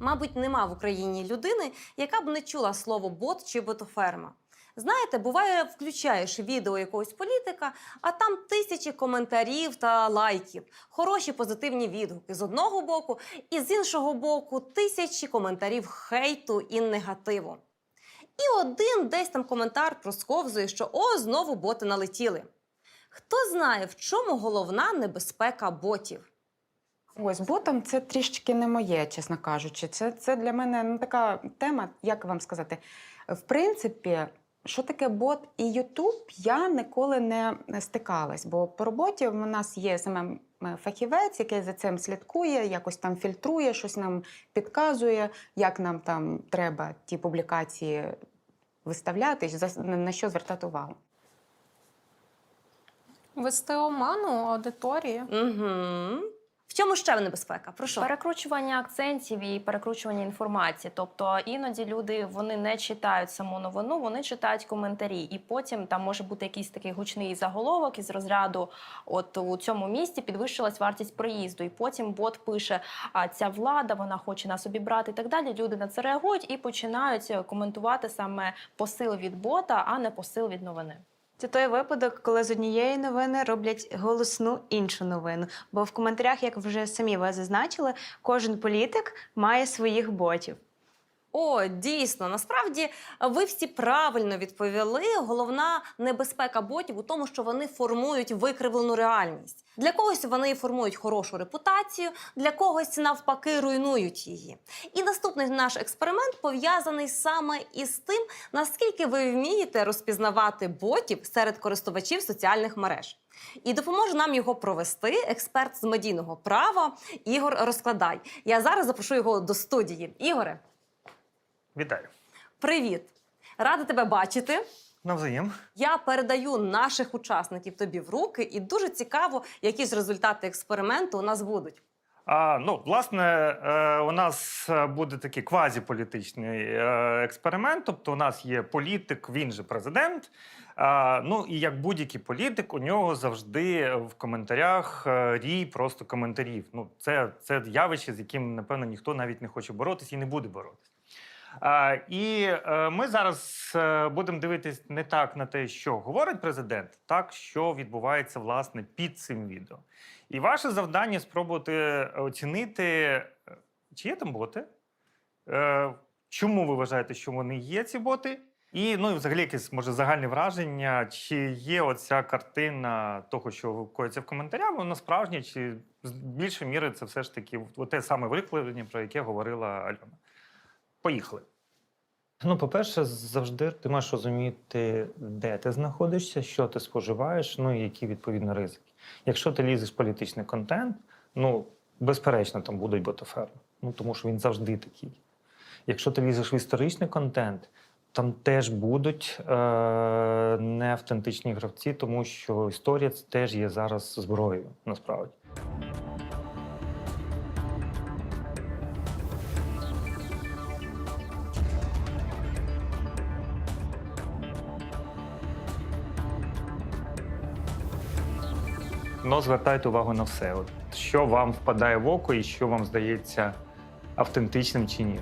Мабуть, нема в Україні людини, яка б не чула слово бот чи ботоферма. Знаєте, буває, включаєш відео якогось політика, а там тисячі коментарів та лайків, хороші позитивні відгуки з одного боку, і з іншого боку тисячі коментарів хейту і негативу. І один десь там коментар просковзує, що о, знову боти налетіли. Хто знає, в чому головна небезпека ботів? Ой, з ботом це трішечки не моє, чесно кажучи. Це, це для мене ну, така тема, як вам сказати. В принципі, що таке бот і Ютуб, я ніколи не стикалась, бо по роботі в нас є саме фахівець, який за цим слідкує, якось там фільтрує, щось нам підказує, як нам там треба ті публікації виставляти, на що звертати увагу. Вести оману аудиторії. Угу. В чому ще небезпека? Про що? Перекручування акцентів і перекручування інформації. Тобто іноді люди вони не читають саму новину, вони читають коментарі, і потім там може бути якийсь такий гучний заголовок із розряду: от у цьому місті підвищилась вартість проїзду, і потім бот пише: а ця влада вона хоче нас обібрати і так далі. Люди на це реагують і починають коментувати саме посил від бота, а не посил від новини. Це той випадок, коли з однієї новини роблять голосну іншу новину. Бо в коментарях, як вже самі ви зазначили, кожен політик має своїх ботів. О, дійсно, насправді ви всі правильно відповіли. Головна небезпека ботів у тому, що вони формують викривлену реальність. Для когось вони формують хорошу репутацію, для когось навпаки руйнують її. І наступний наш експеримент пов'язаний саме із тим, наскільки ви вмієте розпізнавати ботів серед користувачів соціальних мереж. І допоможе нам його провести експерт з медійного права Ігор Розкладай. Я зараз запрошу його до студії. Ігоре. Вітаю. Привіт! Рада тебе бачити. Навзаєм. Я передаю наших учасників тобі в руки, і дуже цікаво, які ж результати експерименту у нас будуть. А, ну, власне, е, у нас е, буде такий квазіполітичний е, експеримент. Тобто, у нас є політик, він же президент. А, ну і як будь-який політик, у нього завжди в коментарях е, рій просто коментарів. Ну, це, це явище, з яким, напевно, ніхто навіть не хоче боротися і не буде боротися. І е, ми зараз е, будемо дивитись не так на те, що говорить президент, так що відбувається власне під цим відео. І ваше завдання спробувати оцінити, е, чи є там боти, чому ви вважаєте, що вони є, ці боти, і ну, і взагалі якесь може загальне враження, чи є оця картина того, що коїться в коментарях, воно справжнє, чи з більшої міри це все ж таки те саме викладення, про яке говорила Альона. Поїхали. Ну, по-перше, завжди ти маєш розуміти, де ти знаходишся, що ти споживаєш, ну і які відповідно ризики. Якщо ти лізеш в політичний контент, ну безперечно, там будуть ботоферми, ну тому що він завжди такий. Якщо ти лізеш в історичний контент, там теж будуть е- неавтентичні гравці, тому що історія це теж є зараз зброєю, насправді. Но звертайте увагу на все. От, що вам впадає в око і що вам здається автентичним чи ні.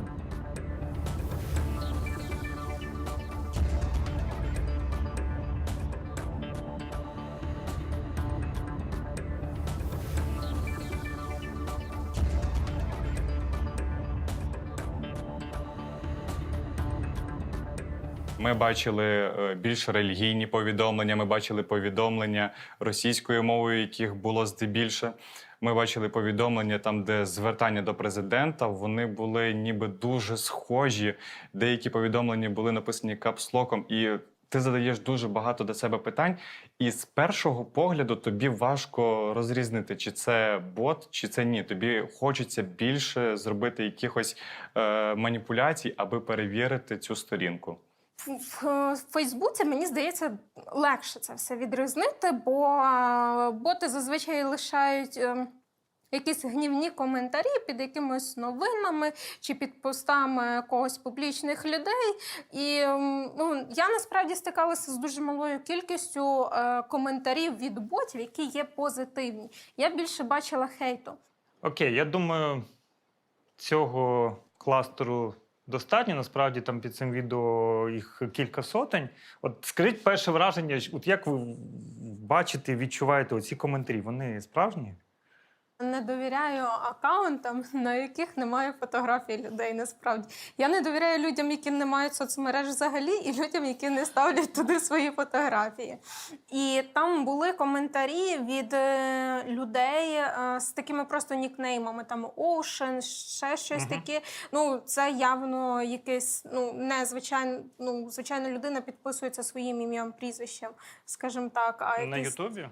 Ми бачили е, більш релігійні повідомлення. Ми бачили повідомлення російською мовою, яких було здебільше. Ми бачили повідомлення там, де звертання до президента вони були ніби дуже схожі. Деякі повідомлення були написані капслоком, і ти задаєш дуже багато до себе питань. І з першого погляду тобі важко розрізнити, чи це бот, чи це ні. Тобі хочеться більше зробити якихось е, маніпуляцій, аби перевірити цю сторінку. В, Фейсбуці мені здається легше це все відрізнити, бо е, боти зазвичай лишають. е, Якісь гнівні коментарі під якимись новинами чи під постами когось публічних людей. І ну, я насправді стикалася з дуже малою кількістю е, коментарів від ботів, які є позитивні. Я більше бачила хейту. Окей, я думаю, цього кластеру достатньо. Насправді там під цим відео їх кілька сотень. От скажіть перше враження, от як ви бачите, відчуваєте оці коментарі? Вони справжні? Не довіряю акаунтам, на яких немає фотографій людей. Насправді я не довіряю людям, які не мають соцмереж взагалі, і людям, які не ставлять туди свої фотографії. І там були коментарі від е, людей е, з такими просто нікнеймами, там Ocean, ще щось Мгм. таке. Ну це явно якесь ну не звичайно, ну звичайно, людина підписується своїм ім'ям, прізвищем, скажімо так. А На якісь Ютубі?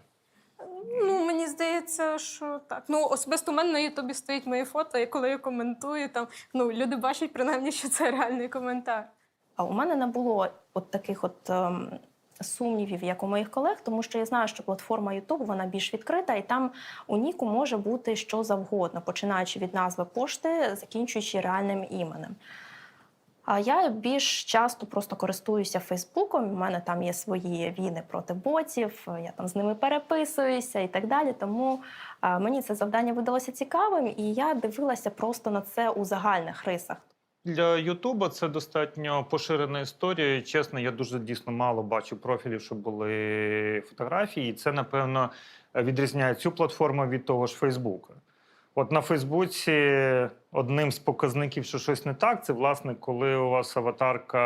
Ну, мені здається, що так. Ну, особисто у мене на Ютубі стоїть моє фото, і коли я коментую, там ну люди бачать принаймні, що це реальний коментар. А у мене не було от таких от ем, сумнівів, як у моїх колег, тому що я знаю, що платформа YouTube вона більш відкрита, і там у Ніку може бути що завгодно, починаючи від назви пошти, закінчуючи реальним іменем. А я більш часто просто користуюся Фейсбуком. У мене там є свої війни проти ботів, я там з ними переписуюся і так далі. Тому а, мені це завдання видалося цікавим, і я дивилася просто на це у загальних рисах. Для Ютуба це достатньо поширена історія. Чесно, я дуже дійсно мало бачу профілів, що були фотографії. І це, напевно, відрізняє цю платформу від того ж Фейсбука. От на Фейсбуці одним з показників, що щось не так, це власне, коли у вас аватарка,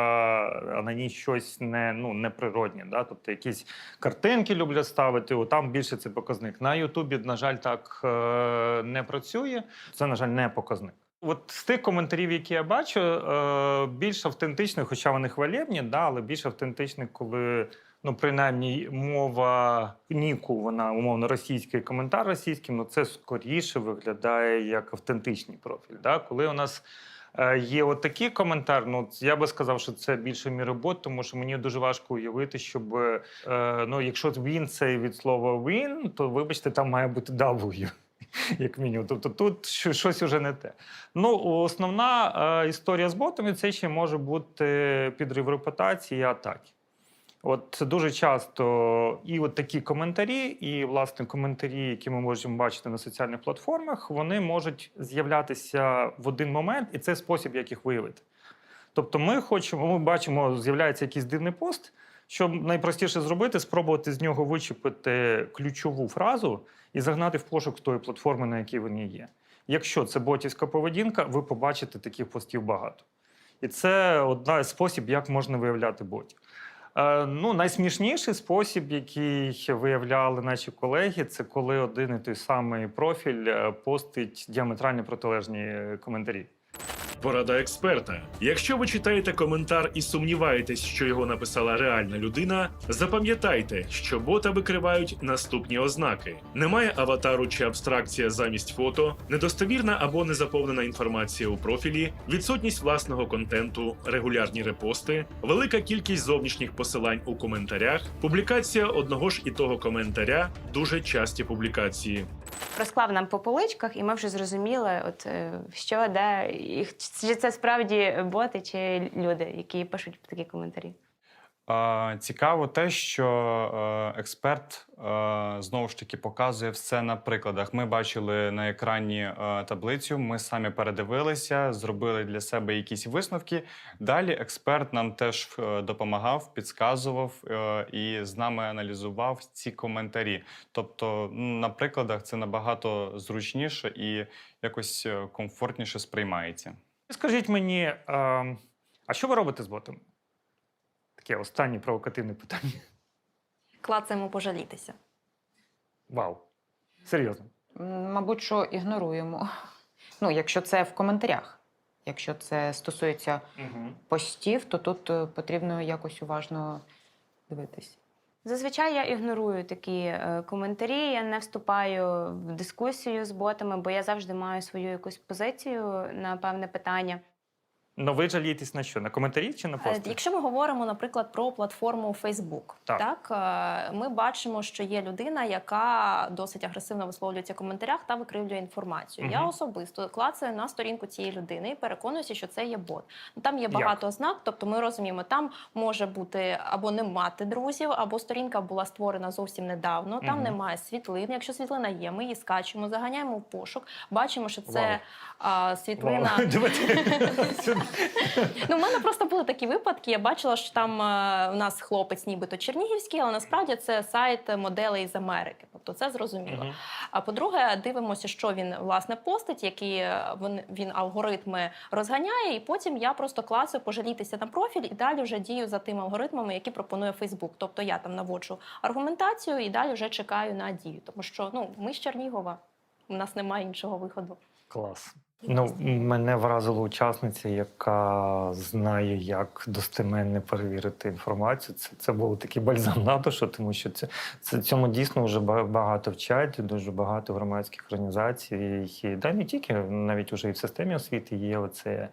а на ній щось не, ну, неприроднє. Да? Тобто якісь картинки люблять ставити, о, там більше це показник. На Ютубі, на жаль, так е, не працює. Це, на жаль, не показник. От з тих коментарів, які я бачу, е, більш автентичних, хоча вони хвалебні, да, але більш автентичних, коли ну, принаймні, мова Ніку, вона умовно російська і коментар російським, ну це скоріше виглядає як автентичний профіль. Да? Коли у нас е, є от такий коментар, ну я би сказав, що це більше мій робот, тому що мені дуже важко уявити, щоб е, ну, якщо він це від слова він, то вибачте, там має бути W. Як мінімум, тобто тут щось уже не те. Ну, основна е, історія з ботами це ще може бути підрив репутації атаки. От дуже часто і от такі коментарі, і власне коментарі, які ми можемо бачити на соціальних платформах, вони можуть з'являтися в один момент, і це спосіб, як їх виявити. Тобто, ми хочемо, ми бачимо, з'являється якийсь дивний пост. Що найпростіше зробити, спробувати з нього вичепити ключову фразу і загнати в пошук тої платформи, на якій вони є. Якщо це ботівська поведінка, ви побачите таких постів багато. І це одна з спосіб, як можна виявляти ботів. Е, ну, найсмішніший спосіб, який виявляли наші колеги, це коли один і той самий профіль е, постить діаметрально протилежні е, коментарі. Порада експерта. Якщо ви читаєте коментар і сумніваєтесь, що його написала реальна людина, запам'ятайте, що бота викривають наступні ознаки: немає аватару чи абстракція замість фото, недостовірна або незаповнена інформація у профілі, відсутність власного контенту, регулярні репости, велика кількість зовнішніх посилань у коментарях, публікація одного ж і того коментаря, дуже часті публікації. Розклав нам по поличках, і ми вже зрозуміли, от е, що де і чи це справді боти чи люди, які пишуть такі коментарі. Цікаво те, що е, експерт е, знову ж таки показує все на прикладах. Ми бачили на екрані е, таблицю, ми самі передивилися, зробили для себе якісь висновки. Далі експерт нам теж допомагав, підказував і з нами аналізував ці коментарі. Тобто, на прикладах це набагато зручніше і якось комфортніше сприймається. Скажіть мені, е, а що ви робите з ботом? Таке останнє провокативне питання. Клацаємо пожалітися. Вау. Серйозно. Мабуть, що ігноруємо. Ну, якщо це в коментарях. Якщо це стосується Угу. постів, то тут е, потрібно якось уважно дивитись. Зазвичай я ігнорую такі е, коментарі. Я не вступаю в дискусію з ботами, бо я завжди маю свою якусь позицію на певне питання. Ну ви жалієтесь на що? На коментарі чи на Е, пости? Якщо ми говоримо, наприклад, про платформу Facebook, Так. так, е, ми бачимо, що є людина, яка досить агресивно висловлюється в коментарях та викривлює інформацію. Я особисто клацаю на сторінку цієї людини і переконуюся, що це є бот. Там є багато ознак, тобто ми розуміємо, там може бути або не мати друзів, або сторінка була створена зовсім недавно. Там Мгм. немає світлин. Якщо світлина є, ми її скачуємо, заганяємо в пошук, бачимо, що це Вау. а, світлина. Вау. Ну, в мене просто були такі випадки. Я бачила, що там е, у нас хлопець, нібито чернігівський, але насправді це сайт моделей з Америки. Тобто це зрозуміло. Мгм. А по-друге, дивимося, що він власне постить, які е, він, він алгоритми розганяє, і потім я просто клацаю пожалітися на профіль і далі вже дію за тими алгоритмами, які пропонує Фейсбук. Тобто я там наводжу аргументацію і далі вже чекаю на дію. Тому що ну ми з Чернігова, у нас немає іншого виходу. Клас. Ну, мене вразила учасниця, яка знає, як достеменно перевірити інформацію. Це, це був такий бальзам на душу, тому що це, це цьому дійсно вже ба- багато вчать, дуже багато громадських організацій. І, да, не тільки навіть уже і в системі освіти є оце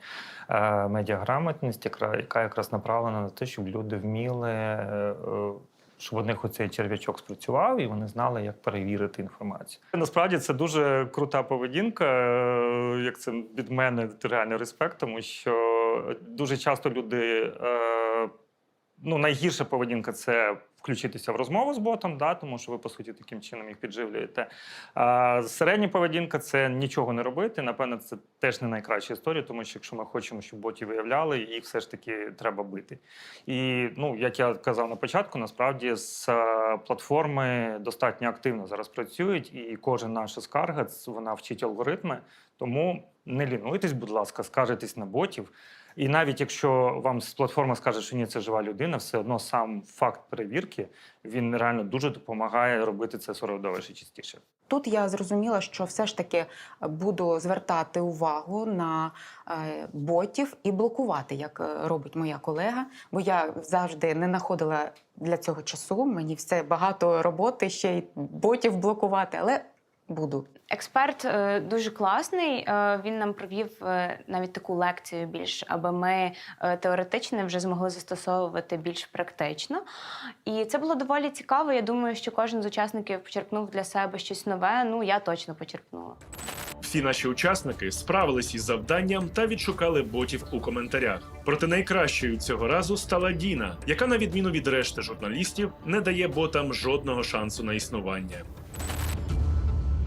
е, медіаграмотність, яка, яка якраз направлена на те, щоб люди вміли. Е, е, щоб у них оцей черв'ячок спрацював, і вони знали, як перевірити інформацію. Насправді це дуже крута поведінка. Як це від мене реально респект, тому що дуже часто люди. е, Ну, найгірша поведінка це включитися в розмову з ботом, да, тому що ви, по суті, таким чином їх підживлюєте. А середня поведінка це нічого не робити. Напевно, це теж не найкраща історія, тому що якщо ми хочемо, щоб ботів виявляли, їх все ж таки треба бити. І ну, як я казав на початку, насправді з е, платформи достатньо активно зараз працюють, і кожен наша скарга вона вчить алгоритми. Тому не лінуйтесь, будь ласка, скаржитесь на ботів. І навіть якщо вам платформа скаже, що ні, це жива людина, все одно сам факт перевірки він реально дуже допомагає робити це середовище частіше. Тут я зрозуміла, що все ж таки буду звертати увагу на е, ботів і блокувати, як е, робить моя колега. Бо я завжди не знаходила для цього часу. Мені все багато роботи ще й ботів блокувати, але буду. Експерт е, дуже класний. Е, він нам провів е, навіть таку лекцію більш, аби ми е, теоретично вже змогли застосовувати більш практично. І це було доволі цікаво. Я думаю, що кожен з учасників почерпнув для себе щось нове. Ну я точно почерпнула. Всі наші учасники справились із завданням та відшукали ботів у коментарях. Проте найкращою цього разу стала Діна, яка, на відміну від решти журналістів, не дає ботам жодного шансу на існування.